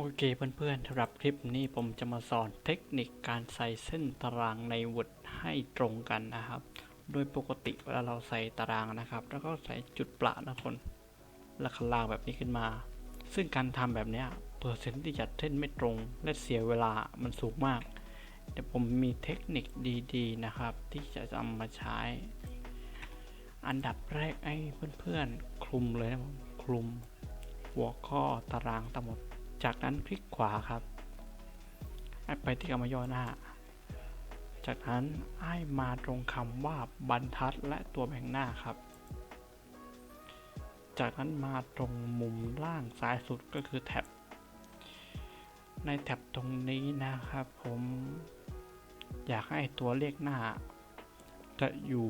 โอเคเพื่อนๆสำหรับคลิปนี้ผมจะมาสอนเทคนิคการใส่เส้นตารางใน Word ให้ตรงกันนะครับ โดยปกติเวลาเราใส่ตารางนะครับ แล้วก็ใส่จุดประนะคนแล้วข้างล่างแบบนี้ขึ้นมา ซึ่งการทำแบบนี้เปอร์เซ็นต์ที่จะเส้นไม่ตรง และเสียเวลามันสูงมาก เดี๋ยวผมมีเทคนิคดีๆนะครับ ที่จะนำมาใช้ อันดับแรกให้เพื่อนๆคลุมเลยนะผมคลุมหัวข้อตารางทั้งหมด จากนั้นคลิกขวาครับไปที่คำย่อหน้า จากนั้นให้มาตรงคำว่าบรรทัดและตัวแบ่งหน้าครับ จากนั้นมาตรงมุมล่างซ้ายสุดก็คือแท็บ ในแท็บตรงนี้นะครับ ผมอยากให้ตัวเลขหน้า จะอยู่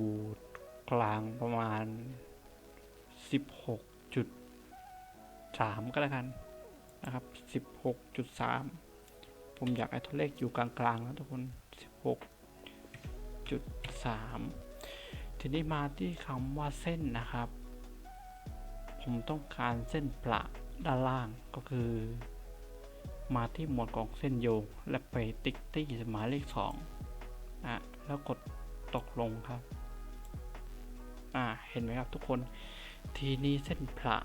กลางประมาณ 16.3 ก็แล้วกัน นะครับ 16.3 ผมอยากให้ตัวเลขอยู่กลางๆนะทุกคน 16.3 ทีนี้มาที่คำว่าเส้นนะครับ ผมต้องการเส้นประด้านล่างก็คือ มาที่หมวดของเส้นโยงและไปติ๊กที่หมายเลข2อะแล้วกดตกลงครับ อ่า เห็นไหมครับทุกคน ทีนี้เส้นพระ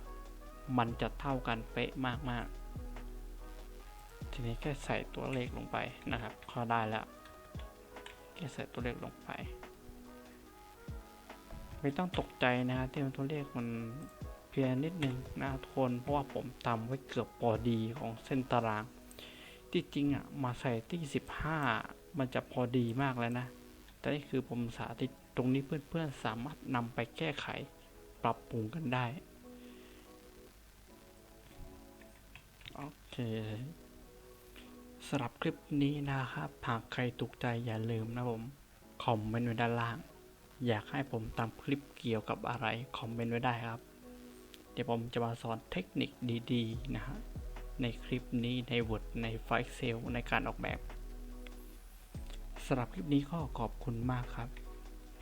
มันจะเท่ากันเป๊ะมากๆ ทีนี้แค่ใส่ตัวเลขลงไปนะครับก็ได้แล้วแค่ใส่ตัวเลขลงไป ไม่ต้องตกใจนะที่มันตัวเลขมันเพียงนิดนึงนะทุกคนเพราะว่าผมทำไว้เกือบพอดีของเส้นตาราง ที่จริงอะมาใส่ที่ 15 มันจะพอดีมากแล้วนะ แต่นี่คือผมสาธิตตรงนี้เพื่อนๆสามารถนำไปแก้ไขปรับปรุงกันได้โอเค สำหรับคลิปนี้นะครับ หากใครถูกใจอย่าลืมนะผม คอมเมนต์ไว้ด้านล่าง อยากให้ผมทำคลิปเกี่ยวกับอะไร คอมเมนต์ไว้ได้ครับ เดี๋ยวผมจะมาสอนเทคนิคดีๆ นะฮะ ในคลิปนี้ใน Word ในไฟล์ Excel ในการออกแบบสำหรับคลิปนี้ก็ขอบคุณมากครับ